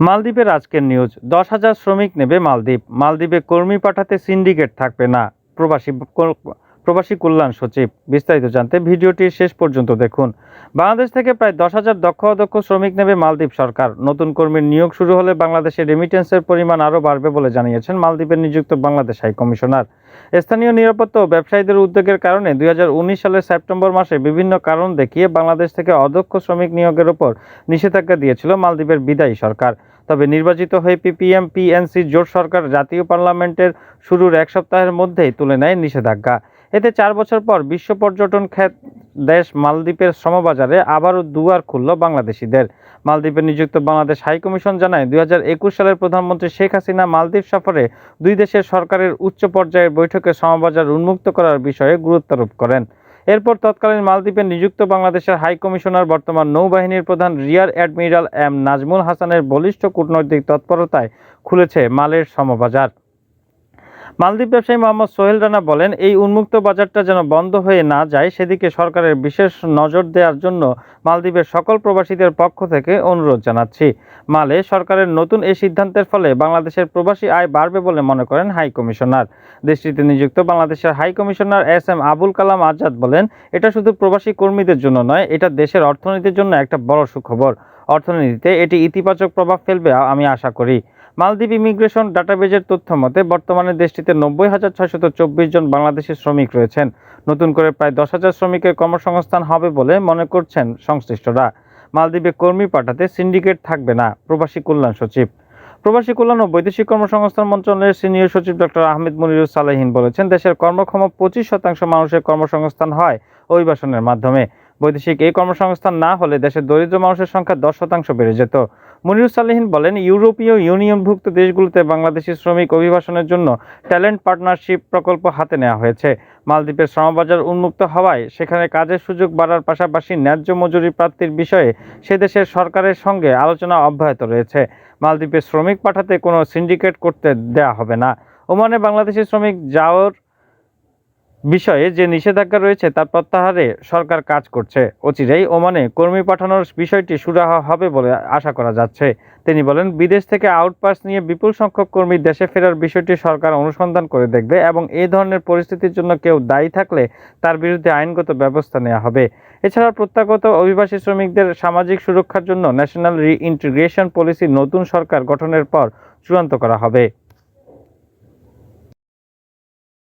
মালদ্বীপের আজকের নিউজ দশ হাজার শ্রমিক নেবে মালদ্বীপ। মালদ্বীপে কর্মী পাঠাতে সিন্ডিকেট থাকবে না। প্রবাসী প্রবাসী কল্যাণ সচিব। বিস্তারিত জানতে ভিডিওটি শেষ পর্যন্ত দেখুন। বাংলাদেশ থেকে প্রায় দশ হাজার দক্ষ অদক্ষ শ্রমিক নেবে মালদ্বীপ সরকার। নতুন কর্মীর নিয়োগ শুরু হলে বাংলাদেশে রেমিটেন্সের পরিমাণ আরও বাড়বে বলে জানিয়েছেন মালদ্বীপের নিযুক্ত বাংলাদেশ হাই কমিশনার। স্থানীয় নিরাপত্তা ও ব্যবসায়ীদের উদ্যোগের কারণে দুই হাজার উনিশ সালের সেপ্টেম্বর মাসে বিভিন্ন কারণ দেখিয়ে বাংলাদেশ থেকে অদক্ষ শ্রমিক নিয়োগের ওপর নিষেধাজ্ঞা দিয়েছিল মালদ্বীপের বিদায়ী সরকার। তবে নির্বাচিত হয়ে পিপিএম, পিএনসি, জোট সরকার জাতীয় পার্লামেন্টের শুরুর এক সপ্তাহের মধ্যেই তুলে নেয় নিষেধাজ্ঞা। এতে চার বছর পর বিশ্ব পর্যটন খ্যাত দেশ মালদ্বীপের শ্রমবাজারে আবারও দুয়ার খুলল বাংলাদেশিদের। মালদ্বীপে নিযুক্ত বাংলাদেশ হাই কমিশন জানায়, দুই হাজার একুশ সালের প্রধানমন্ত্রী শেখ হাসিনা মালদ্বীপ সফরে দুই দেশের সরকারের উচ্চ পর্যায়ের বৈঠকে শ্রমবাজার উন্মুক্ত করার বিষয়ে গুরুত্বারোপ করেন। এরপর তৎকালীন মালদ্বীপে নিযুক্ত বাংলাদেশের হাই কমিশনার, বর্তমান নৌবাহিনীর প্রধান রিয়ার অ্যাডমিরাল এম নাজমুল হাসানের বলিষ্ঠ কূটনৈতিক তৎপরতায় খুলেছে মালের সমবাজার। মালদ্বীপ ব্যবসায়ী মোহাম্মদ সোহেল রানা বলেন, এই উন্মুক্ত বাজারটা যেন বন্ধ হয়ে না যায়, সেদিকে সরকারের বিশেষ নজর দেওয়ার জন্য মালদ্বীপের সকল প্রবাসীদের পক্ষ থেকে অনুরোধ জানাচ্ছি। মালে সরকারের নতুন এই সিদ্ধান্তের ফলে বাংলাদেশের প্রবাসী আয় বাড়বে বলে মনে করেন হাই কমিশনার। দেশটিতে নিযুক্ত বাংলাদেশের high commissioner S M Abul Kalam Azad বলেন, এটা শুধু প্রবাসী কর্মীদের জন্য নয়, এটা দেশের অর্থনীতির জন্য একটা বড় সুখবর। অর্থনীতিতে এটি ইতিবাচক প্রভাব ফেলবে, আমি আশা করি। মালদ্বীপ ইমিগ্রেশন ডাটাবেজের তথ্য মতে, বর্তমানে দেশটিতে নব্বই হাজার ছয়শত চব্বিশ জন বাংলাদেশি শ্রমিক রয়েছেন। নতুন করে প্রায় দশ হাজার শ্রমিকের কর্মসংস্থান হবে বলে মনে করছেন সংশ্লিষ্টরা। মালদ্বীপে কর্মী পাঠাতে সিন্ডিকেট থাকবে না, প্রবাসী কল্যাণ সচিব। প্রবাসী কল্যাণ ও বৈদেশিক কর্মসংস্থান মন্ত্রণালয়ের সিনিয়র সচিব ডক্টর আহমেদ মনিরুল সালেহীন বলেছেন, দেশের কর্মক্ষম পঁচিশ শতাংশ মানুষের কর্মসংস্থান হয় অভিবাসনের মাধ্যমে। বৈদেশিক এই কর্মসংস্থান না হলে দেশের দরিদ্র মানুষের সংখ্যা দশ শতাংশ বেড়ে যেত। মনিরুল সালেহীন বলেন, ইউরোপীয় ইউনিয়নভুক্ত দেশগুলোতে বাংলাদেশি শ্রমিক অভিবাসনের জন্য ট্যালেন্ট পার্টনারশিপ প্রকল্প হাতে নেওয়া হয়েছে। মালদ্বীপের শ্রমবাজার উন্মুক্ত হওয়ায় সেখানে কাজের সুযোগ বাড়ার পাশাপাশি ন্যায্য মজুরি প্রাপ্তির বিষয়ে সে দেশের সরকারের সঙ্গে আলোচনা অব্যাহত রয়েছে। মালদ্বীপে শ্রমিক পাঠাতে কোনো সিন্ডিকেট করতে দেয়া হবে না। ওমানে বাংলাদেশি শ্রমিক যাওয়ার বিষয়ে যে নিষেধাজ্ঞা রয়েছে তা প্রত্যাহারে সরকার কাজ করছে। অচিরেই ওমানে কর্মী পাঠানোর বিষয়টি সুরাহা হবে বলে আশা করা যাচ্ছে। তিনি বলেন, বিদেশ থেকে আউটপাস নিয়ে বিপুল সংখ্যক কর্মী দেশে ফেরার বিষয়টি সরকার অনুসন্ধান করে দেখবে এবং এই ধরনের পরিস্থিতির জন্য কেউ দায়ী থাকলে তার বিরুদ্ধে আইনগত ব্যবস্থা নেওয়া হবে। এছাড়া প্রত্যাগত অভিবাসী শ্রমিকদের সামাজিক সুরক্ষার জন্য ন্যাশনাল রিইন্টিগ্রেশন পলিসি নতুন সরকার গঠনের পর চূড়ান্ত করা হবে।